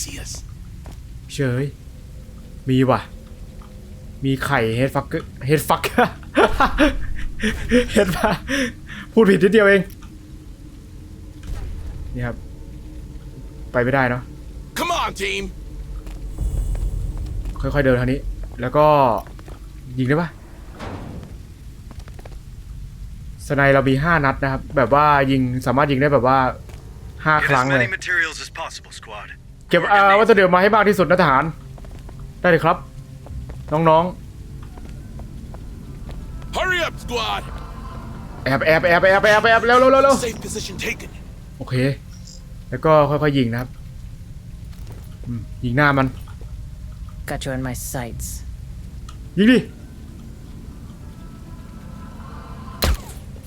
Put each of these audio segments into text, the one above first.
see us. เฉยมีว่ะ มีไข่เฮดฟักเฮดฟักเฮดฟักพูดผิดนิดเดียวเอง นี่ครับ ไปไม่ได้เนาะ Come on, team. ค่อยๆเดินทางนี้ แล้วก็ยิงได้ปะสไนเรามีห้านัดนะครับ แบบว่ายิงสามารถยิงได้แบบว่าห้า Get ครั้ง as เลย many materials as possible, squad. เก็บเอ่อวัตถุดิบมาให้มากที่สุดนะทหาร ได้เลยครับ น้อง Hurry up, squad. ๆแอบแอบแอบแอบแอบแอบเร็วเร็วเร็วเร็ว Safe position taken. โอเค แล้วก็ค่อยๆยิงนะครับอืมยิงหน้ามัน Got you in my sights. ยิงดิ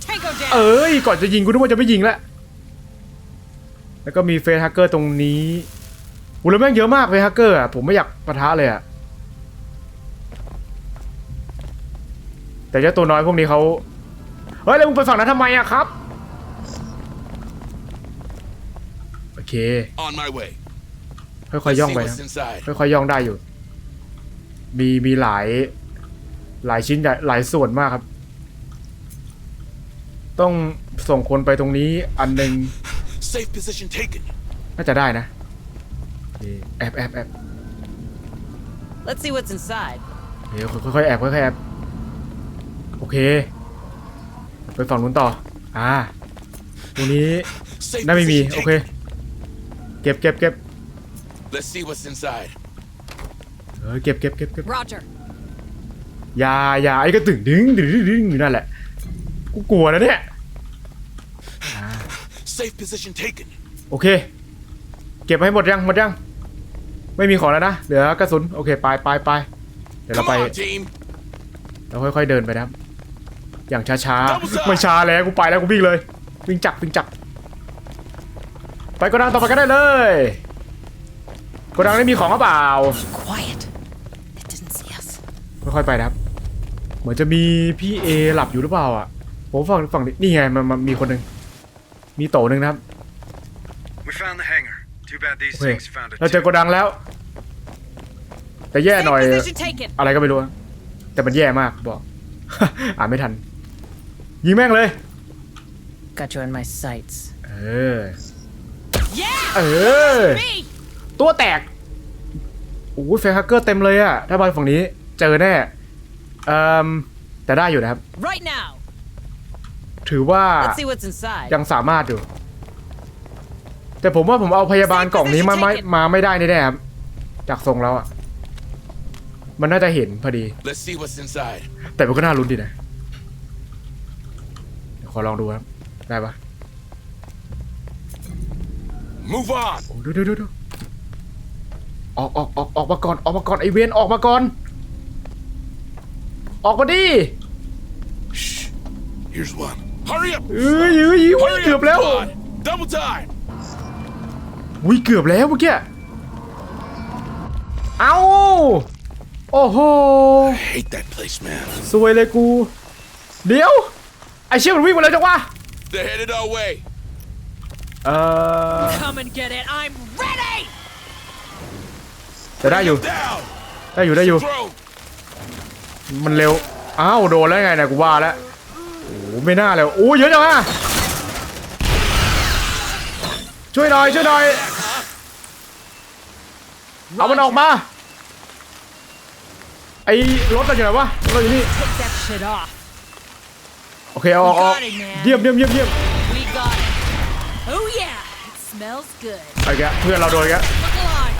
Tango เอ down! ้ย ก่อนจะยิงกูนึกว่าจะไม่ยิงแล้วแล้วก็มีเฟสฮักเกอร์ตรงนี้ อุ้ยแล้วแม่งเยอะมากเฟสฮักเกอร์อะผมไม่อยากปะทะเลยอะแต่เจ้าตัวน้อยพวกนี้เขาเฮ้ยแล้วมึงไปฝั่งนั้นทำไมอะครับ โอเค On my way. ค่อย Let's ๆย่อง see ไป what's นะ inside. ค่อยๆย่องได้อยู่ มีมีหลาย หลายชิ้นใหญ่หลายส่วนมากครับ ต้องส่งคนไปตรงนี้อันหนึ่ง Safe position taken. น่าจะได้นะโอเค แอบแอบแอบ Let's see what's inside. เดี๋ยวค่อยๆแอบค่อยๆแอบโอเค ไปฝั่งนู้นต่อ อ่าตรงนี้ Safe น่าไม่มี position โอเค taken. เก็บเก็บเก็บ Let's see what's inside. เออเก็บเก็บเก็บเก็บ Roger. อยาอยาไอ้ก็ตึงดึงดึงดึงดึงอยู่นั่นแหละ กูกลัวนะเนี่ย Safe position taken. โอเค เก็บให้หมดยังหมดยัง ไม่มีของแล้วนะ เหลือกระสุน โอเค ไปไปไปเดี๋ยวเรา Come ไป on, team. เราค่อยๆเดินไปนะครับอย่างช้า Double ๆ shot ไม่ช้าแล้วกูไปแล้วกูวิ่งเลย วิ่งจักวิ่งจัก ไปโกดังต่อไปกันได้เลยโกดังนี้มีของหรือเปล่า Quiet. It didn't see us. ค่อยๆไปนะครับ เหมือนจะมีพี่เอหลับอยู่หรือเปล่าอะผมฝั่งฝั่งนี้นี่ไงมันมันมีคนหนึ่งมีโตหนึ่งนะครับ We found the hangar. Too bad these โอเค things found it เราเจอ too. โกดังแล้ว แต่แย่ Safe หน่อย position taken. อะไรก็ไม่รู้อะแต่มันแย่มากบอก อ่านไม่ทัน ยิงแม่งเลย Got you in my sights. เออ Yeah! เออ Me! ตัวแตก โอ้ยแฟร์ฮักเกอร์เต็มเลยอะถ้าไปฝั่งนี้เจอแน่ เอ่มแต่ได้อยู่นะครับ Right now. ถือว่า Let's see what's inside. ยังสามารถอยู่ แต่ผมว่าผมเอาพยาบาลกล่องนี้มาไม่มาไม่ได้แน่ๆครับจากทรงแล้วอะมันน่าจะเห็นพอดี Let's see what's inside. แต่มันก็น่าลุ้นดีนะเดี๋ยวขอลองดูครับ ได้ปะ Move on. โอ้ดูดูดูดูออกออกออกออกมาก่อนออกมาก่อนไอเวนออกมาก่อน ออกมาดิ Here's one. Hurry up. เอ้ยเอ้ยอุ้ย Hurry เกือบ up, แล้ว squad. Double time. อุ้ยเกือบแล้วเมื่อกี้เอาโอ้โห I hate that place, man. สวยเลยกู เดี๋ยว ไอเชี่ยมันวิ่งมาแล้วจังวะ They're headed our way. เอ่อ Come and get it. I'm ready! แต่ได้อยู่ Down. ได้อยู่ได้อยู่ Throw. มันเร็ว อ้าวโดนแล้วไงเนะกูว่าแล้ว โอ้โหไม่น่าเลยโอ้เยอะจังอะช่วยหน่อยช่วยหน่อย เอามันออกมา ไอ้รถมันอยู่ไหนวะรถอยู่นี่ Take that shit off. โอเคเอาออกออก We got it, man. เยี่ยมเยี่ยมเยี่ยมเยี่ยม We got it. Oh yeah. It smells good. ไอ้แกเพื่อนเราโดนแก Look alive.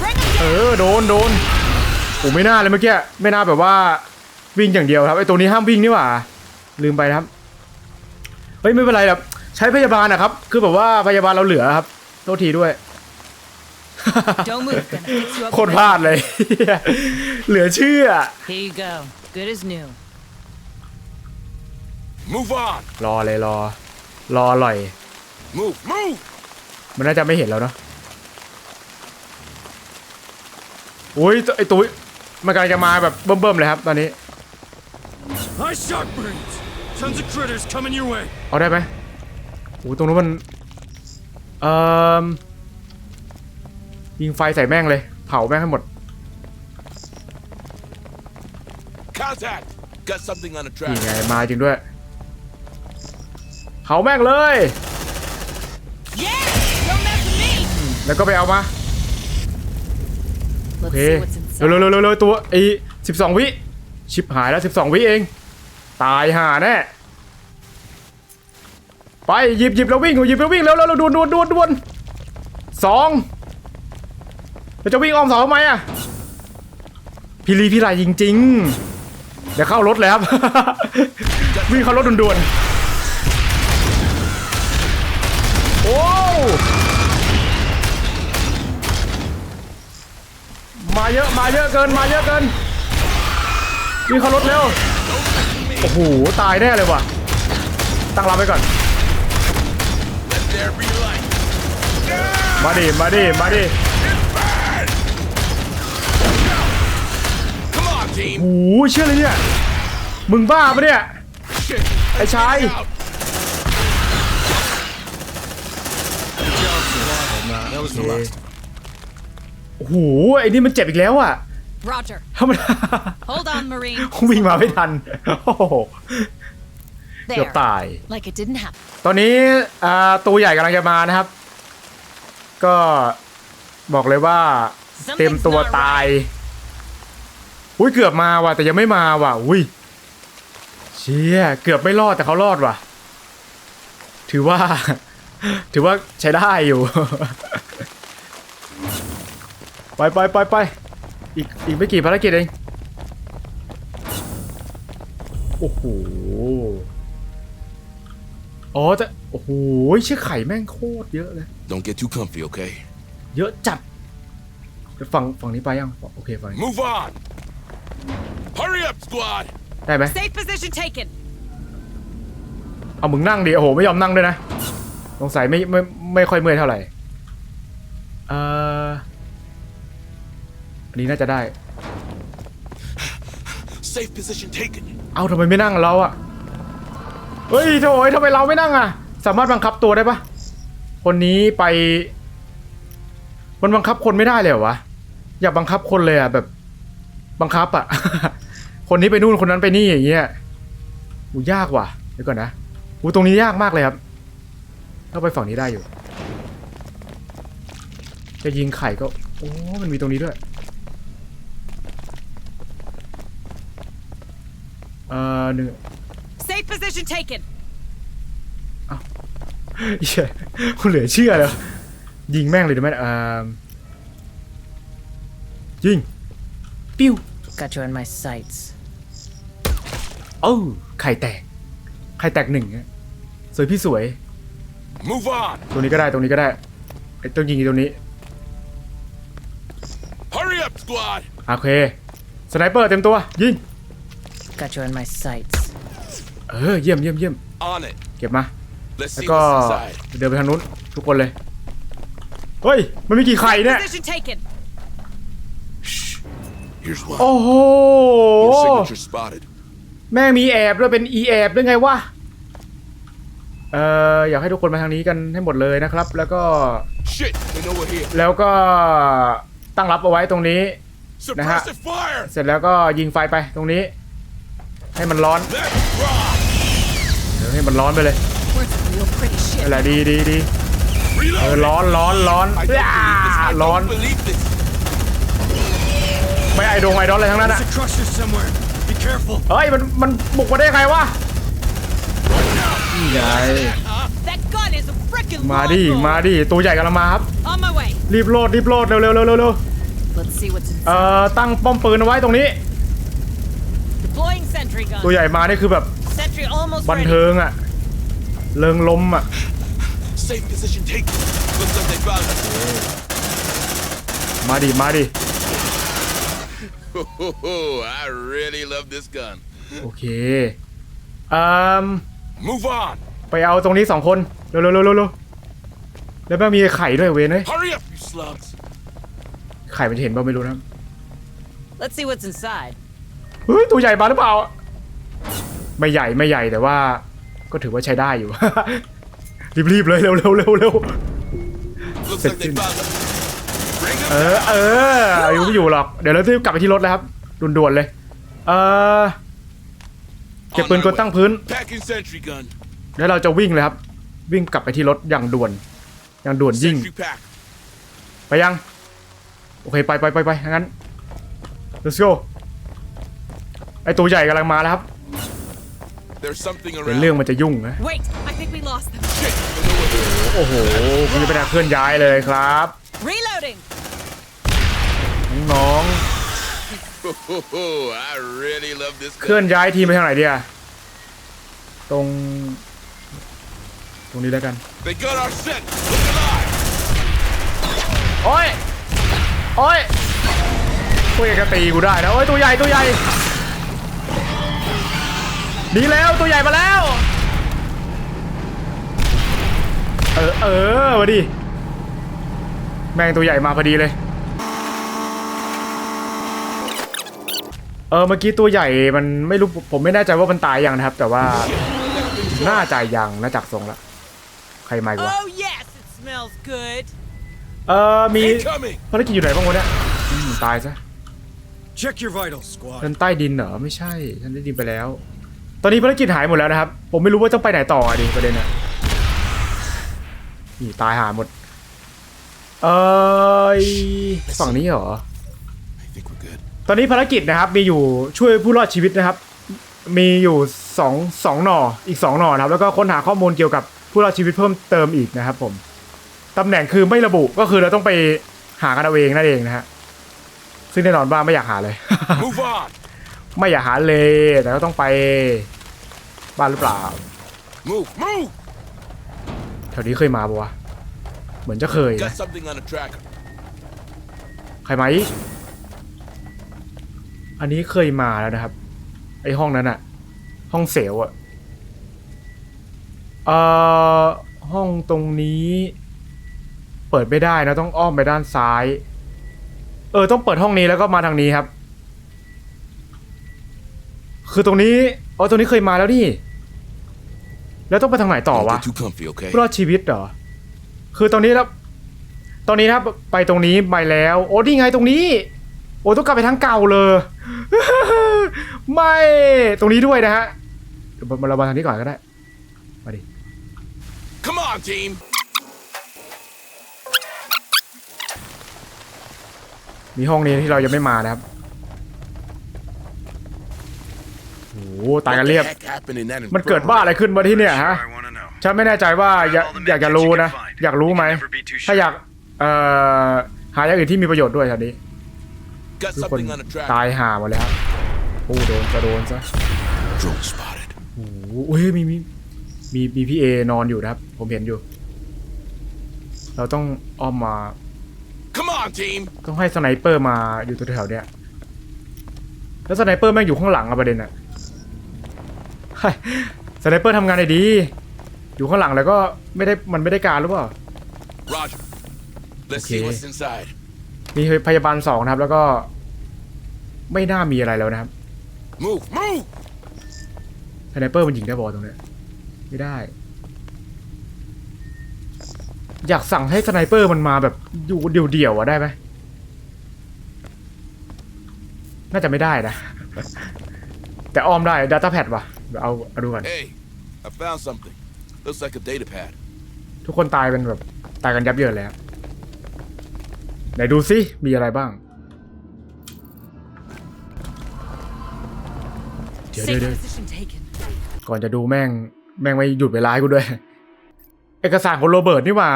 Bring 'em เอ down. อโดนโดนโอ้ไม่น่าเลยเมื่อกี้ไม่น่าแบบว่าวิ่งอย่างเดียวครับไอ้ตัวนี้ห้ามวิ่งนี่หว่า ลืมไปนะครับเฮ้ยไม่เป็นไรแบบใช้พยาบาลนะครับ คือแบบว่าพยาบาลเราเหลือครับโทษทีด้วย Don't move. Gonna fix you up. โคตรพลาดเลย เหลือเชื่อ Here you go. Good as new. Move on. รอเลยรอ รออร่อย Move. Move. มันน่าจะไม่เห็นแล้วเนาะอุ้ยไอตัวมันกำลังจะมาแบบเบิ่มๆเลยครับ ตอนนี้ High shark brains! Tons of critters coming your way. เอาได้ไหมโอ้ตรงนู้นมัน เอ่อ ยิงไฟใส่แม่งเลย เผาแม่งให้หมด Contact! Got something on the นี่ track. ไงมาจริงด้วย เผาแม่งเลย Yeah! Don't mess with me! แล้วก็ไปเอามา โอ Let's เค see what's เร็ว inside. เร็วเร็วเร็วตัวไอ้สิบสองวิ ชิบหายแล้วสิบสองวิเอง ตายห่าแน่ ไปหยิบหยิบแล้ววิ่งหยิบแล้ววิ่งเร็วเร็วเร็วดวนดวนดวนดวนสอง เราจะวิ่งอ้อมเสาทำไมอะพี่ลีพี่ไรจริง ๆ เดี๋ยวเข้ารถเลยครับ วิ่งเข้ารถด่วนๆ โอ้มาเยอะมาเยอะเกินมาเยอะเกินวิ่งเข้ารถเร็ว โอ้โห ตายแน่เลยว่ะ ตั้งรับไว้ก่อน Let there be light. มาดิมาดิมาดิ โอ้โหเชื่อเลยเนี่ย มึงบ้าปะเนี่ย Shit. ไอ้ชาย Out. That was the last. โอ้โห ไอ้นี่มันเจ็บอีกแล้วอะ Roger. ธรรมดา Hold on, Marine. วิ่งมาไม่ทัน โอ้โห เกือบ There. ตาย Like it didn't happen. ตอนนี้อ่าตัวใหญ่กำลังจะมานะครับ ก็บอกเลยว่า เต็มตัวตาย อุ้ยเกือบมาว่ะแต่ยังไม่มาว่ะอุ้ยเชี่ยเกือบไม่รอดแต่เขารอดว่ะ ถือว่า ถือว่าใช้ได้อยู่ ไปไปไปไปอีกอีกไม่กี่ภารกิจเองโอ้โหอ๋อแต่โอ้โหเชื่อไข่แม่งโคตรเยอะเลย Don't get too comfy, okay? เยอะจัดฝั่งฝั่งนี้ไปยัง โอเคฝั่งนี้ Move on. Hurry up, squad. ได้ไหม Safe position taken. เอามึงนั่งดิโอ้โหไม่ยอมนั่งด้วยนะสงสัยไม่ไม่ไม่ค่อยเมื่อยเท่าไหร่เอ่ออันนี้น่าจะได้ Safe position taken. เอาทำไมไม่นั่งเราอะเฮ้ยโถ่ทำไมเราไม่นั่งอะสามารถบังคับตัวได้ปะคนนี้ไป มันบังคับคนไม่ได้เลยเหรอวะ อยากบังคับคนเลยอะแบบ บังคับอะ คนนี้ไปนู่นคนนั้นไปนี่อย่างเงี้ยอูยากว่ะเดี๋ยวก่อนนะอูตรงนี้ยากมากเลยครับถ้าไปฝั่งนี้ได้อยู่ จะยิงไข่ก็ โอ้ มันมีตรงนี้ด้วย เอ่อหนึ่ง Safe position taken. เหี้ยคุณเหลือเชื่อเลยยิงแม่งเลยได้ไหมเอ่อยิง ปิ้ว Got you in my sights. เอ้าไข่แตก ไข่แตกหนึ่งอะสวยพี่สวย Move on. ตรงนี้ก็ได้ตรงนี้ก็ได้ไอ้ต้องยิงอีกตรงนี้ Hurry up, squad. โอเค สไนเปอร์เต็มตัว ยิง Got you in my sights. เออ เยี่ยมเยี่ยมเยี่ยม On it. เก็บมา Let's แล้ว see ก็ what's inside. เดินไปทางนู้น ทุกคนเลย เฮ้ย มันมีกี่ไข่เนี่ย Position taken. Shh. Here's one. โอ้โห Your signature spotted. แม่งมีแอบด้วยเป็น e แอบด้วยไงวะ เอ่ออยากให้ทุกคนมาทางนี้กันให้หมดเลยนะครับ แล้วก็ Shit. They know we're here. แล้วก็ตั้งรับเอาไว้ตรงนี้ Suppressive fire. เสร็จแล้วก็ยิงไฟไปตรงนี้ ให้มันร้อน Let's rock. เดี๋ยวให้มันร้อนไปเลย We're some real pretty shit. อะไรดีดีดีเออ Reload. ร้อนร้อนร้อน I don't อ่า believe this. I ร้อน don't believe this. ไม่ไอดงไอดอนอะไรทั้งนั้น There's อะ a crusher somewhere. Be careful. เฮ้ย มัน มันบุกมาได้ไงวะนี่ไง That gun is a freaking มาดิ longbow. มาดิ ตัวใหญ่กำลังมาครับ On my way. รีบโหลด รีบโหลด เร็วเร็วเร็วเร็วเร็ว Let's see what's เอ่ inside. อ ตั้งป้อมปืนเอาไว้ตรงนี้ Deploying sentry ตัว gun. ใหญ่มานี่คือแบบ Sentry almost บัน ready. เทิงอะเริงลมอะ Safe position taken. Looks like they found us. มาดิ มาดิ I really love this gun. โอเคอืม Move on. ไปเอาตรงนี้สองคน เร็วเร็วเร็วเร็วเร็วแล้วแม่งมีไข่ด้วยเวนเฮ้ย Hurry up, you slugs. ไข่มันจะเห็นเปล่าไม่รู้นะ Let's see what's inside. เฮ้ยตัวใหญ่มาหรือเปล่า ไม่ใหญ่ไม่ใหญ่แต่ว่า ก็ถือว่าใช้ได้อยู่ รีบๆเลยเร็วเร็วเร็วเร็ว Looks Set like they in. found us. Bring them เออ เอออยู่ไม่อยู่หรอก เดี๋ยวเรารีบกลับไปที่รถแล้วครับด่วนๆเลย เออเก็บปืนกลตั้งพื้น Packing sentry gun. แล้วเราจะวิ่งเลยครับ วิ่งกลับไปที่รถอย่างด่วน อย่างด่วนยิ่ง Sentry pack. ไปยัง โอเค ไปไปไปไปงั้น let's go ไอตัวใหญ่กำลังมาแล้วครับ There's something เป็น around. เรื่องมันจะยุ่งนะ Wait, I think we lost them. Shit, from the window. โอ้โหคุณจะเป็นการเคลื่อนย้ายเลยครับ Reloading. น้อง I really love this ๆเคลื่อน gun. ย้ายทีมไปทางไหนดีอะตรง ตรงนี้แล้วกัน They got our scent. Look alive. โอ้ย โอ้ยพวกแกก็ตีกูได้นะโอ้ยตัวใหญ่ตัวใหญ่หนีแล้วตัวใหญ่มาแล้ว เออเออมาดิ แม่งตัวใหญ่มาพอดีเลย เออเมื่อกี้ตัวใหญ่มันไม่รู้ผมไม่แน่ใจว่ามันตายยังนะครับ แต่ว่าน่าจะยังนะจากทรงละใครมาอีกวะ Oh yes, it smells good. เออมี Incoming. ภารกิจอยู่ไหนบ้างวะเนี่ยอืมตายซะ Check your vitals, squad. ฉันใต้ดินเหรอไม่ใช่ฉันได้ดินไปแล้ว ตอนนี้ภารกิจหายหมดแล้วนะครับ ผมไม่รู้ว่าต้องไปไหนต่ออะดิประเด็นอะนี่ตายหาหมด เอยฝั่งนี้เหรอ I think we're good. ตอนนี้ภารกิจนะครับมีอยู่ช่วยผู้รอดชีวิตนะครับ มีอยู่สองสองหน่ออีกสองหน่อนะครับ แล้วก็ค้นหาข้อมูลเกี่ยวกับผู้รอดชีวิตเพิ่มเติมอีกนะครับ ผมตำแหน่งคือไม่ระบุก็คือเราต้องไปหากันเอาเองนั่นเองนะฮะซึ่งแน่นอนว่าไม่อยากหาเลย Move on. ไม่อยากหาเลยแต่ก็ต้องไปบ้านหรือเปล่า Move. Move. แถวนี้เคยมาปะวะเหมือนจะเคย Got นะ something on the tracker. ใครมาอีก อันนี้เคยมาแล้วนะครับ ไอห้องนั้นอะห้องเซลล์อะเอ่อห้องตรงนี้ เปิดไม่ได้นะต้องอ้อมไปด้านซ้าย เออ ต้องเปิดห้องนี้แล้วก็มาทางนี้ครับ คือตรงนี้อ๋อตรงนี้เคยมาแล้วนี่แล้วต้องไปทางไหนต่อ Don't วะ get too comfy, okay? รอดชีวิตเหรอคือตอนนี้แล้วตอนนี้นะครับไปตรงนี้ไปแล้ว โอ้นี่ไงตรงนี้ โอ้ต้องกลับไปทางเก่าเลย ไม่ตรงนี้ด้วยนะฮะเดี๋ยวมาเรามาทางนี้ก่อนก็ได้มาดิ Come on, team. มีห้องนี้ที่เรายังไม่มานะครับโอ้โหตายกันเรียบ What the heck happened in that มันเกิดบ้าอะไรขึ้นมาที่เนี่ยฮะ Sure, I want to know. ฉันไม่แน่ใจว่าอยากอยากจะรู้นะ อยากรู้ไหม ถ้าอยากเอ่อหาอย่างอื่นที่มีประโยชน์ด้วยแถวนี้ Got ทุกคน something on the tracker. ตายห่าหมดเลยครับ โอ้โดนจะโดนซะ Drone spotted. โอ้โหเฮ้ยมีมีมีมีพี่เอนอนอยู่นะครับ ผมเห็นอยู่ เราต้องอ้อมมา Come on, team. ต้องให้สไนเปอร์มาอยู่ตัวแถวๆเนี้ยแล้วสไนเปอร์แม่งอยู่ข้างหลังอะประเด็นอะเฮ้ยสไนเปอร์ทำงานได้ดี อยู่ข้างหลังแล้วก็ไม่ได้มันไม่ได้การหรือเปล่า Roger. Let's see Okay. what's inside. มีพยาบาลสองนะครับ แล้วก็ ไม่น่ามีอะไรแล้วนะครับ Move. Move. สไนเปอร์มันยิงได้บอลตรงเนี้ยไม่ได้ อยากสั่งให้สไนเปอร์มันมาแบบอยู่เดี่ยวๆอะได้ไหมน่าจะไม่ได้นะ แต่อ้อมได้ Data Pad ว่ะเดี๋ยวเอาเอาดูกัน Hey, I found something. Looks like a data pad. ทุกคนตายเป็นแบบ ตายกันยับเยินเลยครับไหนดูซิมีอะไรบ้าง เดี๋ยว Safe เดี๋ยว position taken. ก่อนจะดูแม่งแม่งไม่หยุดเวลาให้กูด้วย เอกสารของโรเบิร์ตนี่หว่า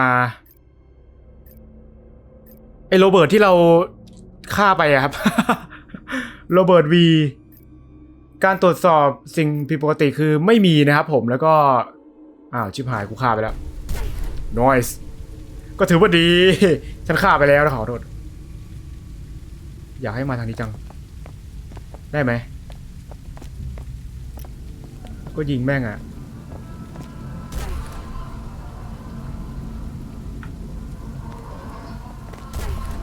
ไอโรเบิร์ตที่เราฆ่าไปอะครับโรเบิร์ตวีการตรวจสอบสิ่งผิดปกติคือไม่มีนะครับผมแล้วก็ อ้าวชิบหายกูฆ่าไปแล้ว noise ก็ถือว่าดี ฉันฆ่าไปแล้วนะขอโทษ อยากให้มาทางนี้จัง ได้ไหม ก็ยิงแม่งอะ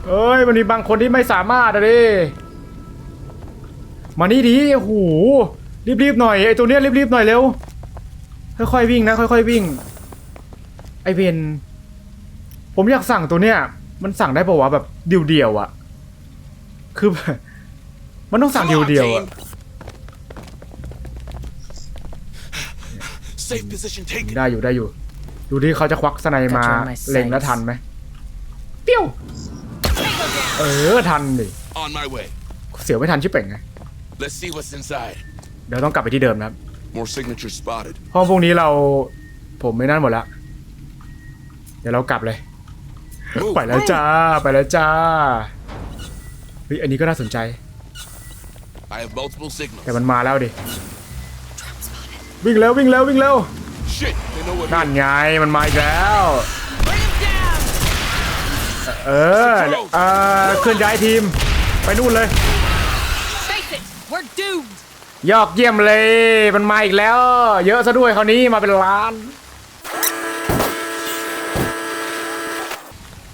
เอ้ย มันมีบางคนที่ไม่สามารถอะดิมานี่ดิโอ้โหรีบๆหน่อยไอ้ตัวเนี้ยรีบๆหน่อยเร็ว ค่อยๆวิ่งนะ ค่อยๆวิ่ง ไอเวนผมอยากสั่งตัวเนี้ย มันสั่งได้ปะวะแบบเดียวเดียวๆอะคือแบบมันต้องสั่งเดียว on, เดียวๆอะ team. Safe position taken. ได้อยู่ได้อยู่ ดูที่เขาจะควักสไนมา Control my เล็งแล้วทันไหมเปี้ยว เออทันดิ On my way. เสียวไม่ทันชิบเป่งไง Let's see what's inside. เดี๋ยวต้องกลับไปที่เดิมนะครับ More signatures spotted. ห้องพวกนี้เราผมไม่นั่นหมดละ เดี๋ยวเรากลับเลย Move. ไปแล้วจ้า ไปแล้วจ้า เฮ้ย อันนี้ก็น่าสนใจ I have multiple signals. แต่มันมาแล้วดิ วิ่งเร็ววิ่งเร็ววิ่งเร็ว Shit, they know what. นั่นไงมันมาอีกแล้ว Bring him down! เออเออเคลื่อนย้ายทีม ไปนู่นเลย Face it, we're doomed! ยอดเยี่ยมเลยมันมาอีกแล้ว เยอะซะด้วยคราวนี้มาเป็นล้าน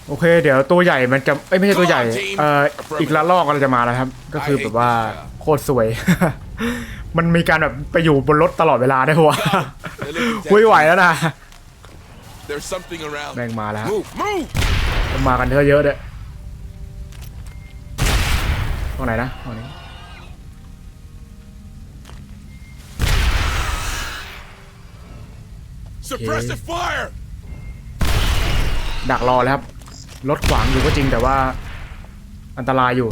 โอเค เดี๋ยวตัวใหญ่มันจะเอ้ยไม่ใช่ตัวใหญ่เอ่ออีกละลอกก็จะมาแล้วครับ ก็คือแบบว่าโคตรสวย มันมีการแบบไปอยู่บนรถตลอดเวลาได้ปะวะคุยไหวแล้วนะ There's something around. แม่งมาแล้ว Move, move. มากันเยอะเยอะๆด้วยตรงไหนนะตรงนี้ Suppressive fire. ดักรอแล้วครับ รถขวางอยู่ก็จริงแต่ว่า อันตรายอยู่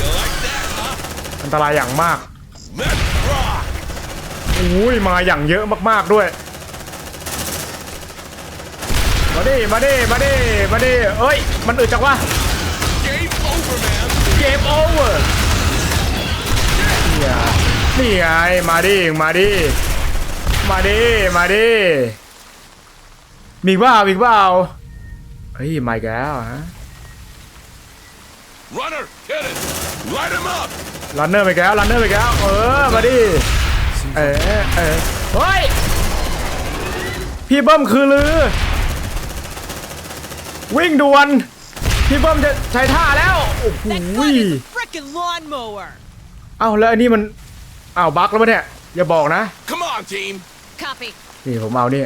You like that, huh? อันตรายอย่างมาก Let's rock. อุ้ยมาอย่างเยอะมากๆด้วย มาดิมาดิมาดิมาดิเอ้ย มันอึดจังวะ Game over, man. เกมโอเวอร์นี่ไงนี่ไงมาดิมาดิมาดิมาดิมีอีกเปล่ามีอีกเปล่าเฮ้ยมาอีกแล้วฮะ Runner, hit it. Light him up. รันเนอร์ไปแล้วรันเนอร์ไปแล้วเออมาดิ เออเออเฮ้ย พี่เบิ้มคือลือ วิ่งด่วน พี่เบิ้มจะใช้ท่าแล้ว โอ้โห That gun is a frickin' lawnmower! เอ้าแล้วอันนี้มันอ้าวบั๊กแล้วปะเนี่ย อย่าบอกนะ Come on, team. Copy. นี่ผมเอานี่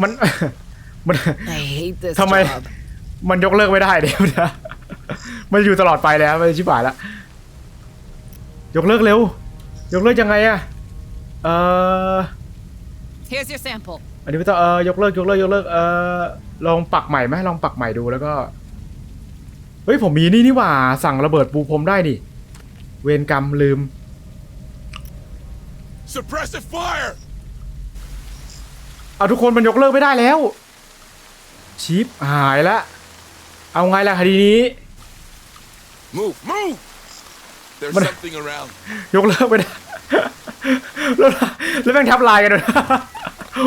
มัน มัน I hate this ทำไม job. มันยกเลิกไม่ได้เดี๋ยวนะมันอยู่ตลอดไปแล้วมันชิบหายแล้วยกเลิกเร็ว ยกเลิกยังไงอะ เออ Here's your sample. อันนี้ไม่ต้องเออยกเลิกยกเลิกยกเลิกเออลองปักใหม่ไหมลองปักใหม่ดูแล้วก็เฮ้ยผมมีนี่นี่หว่า สั่งระเบิดปูพรมได้นี่ เวรกรรมลืม Suppressive fire. เอาทุกคนมันยกเลิกไม่ได้แล้ว ชิปหายละ เอาไงล่ะคดีนี้ Move, move. There's But- something around. ยกเลิกไม่ได้ แล้วแล้วแม่งทับลายกันด้วย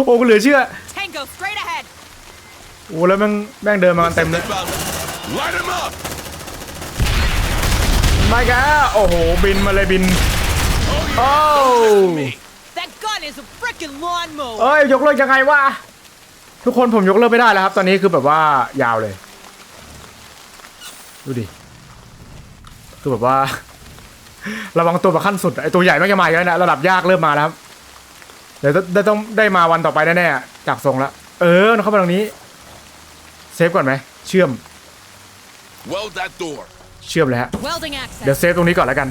โอ้กูเหลือเชื่อ Tango, straight ahead! โอ้แล้วแม่งแม่งเดินมากันเต็มเลย They found him. Light him up. มาแกโอ้โหบินมาเลยบิน Oh, yeah. Oh. Don't mess with me. That gun is a frickin' lawnmower! เอ้ยยกเลิกยังไงวะทุกคนผมยกเลิกไม่ได้แล้วครับ ตอนนี้คือแบบว่ายาวเลย ดูดิคือแบบว่า ระวังตัวแบบขั้นสุดไอตัวใหญ่ไม่งจะมาอีกแล้วนะระดับยากเริ่มมาแล้วครับเดี๋ยวจะต้องได้มาวันต่อไปแน่ๆจากทรงละเออเข้ามาตรงนี้เซฟก่อนไหมเชื่อม Weld that door. เชื่อมเลยฮะ Welding เดี๋ยว access. เซฟตรงนี้ก่อนแล้วกัน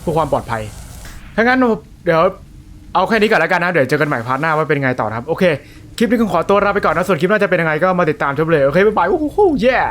เพื่อความปลอดภัยถ้างั้นเดี๋ยวเอาแค่นี้ก่อนแล้วกันนะ เดี๋ยวเจอกันใหม่พาร์ทหน้าว่าเป็นไงต่อนะครับ โอเค คลิปนี้ผมขอตัวลาไปก่อนนะ ส่วนคลิปหน้าจะเป็นยังไงก็มาติดตามชมเลย โอเค บ๊ายบายโอ้โห yeah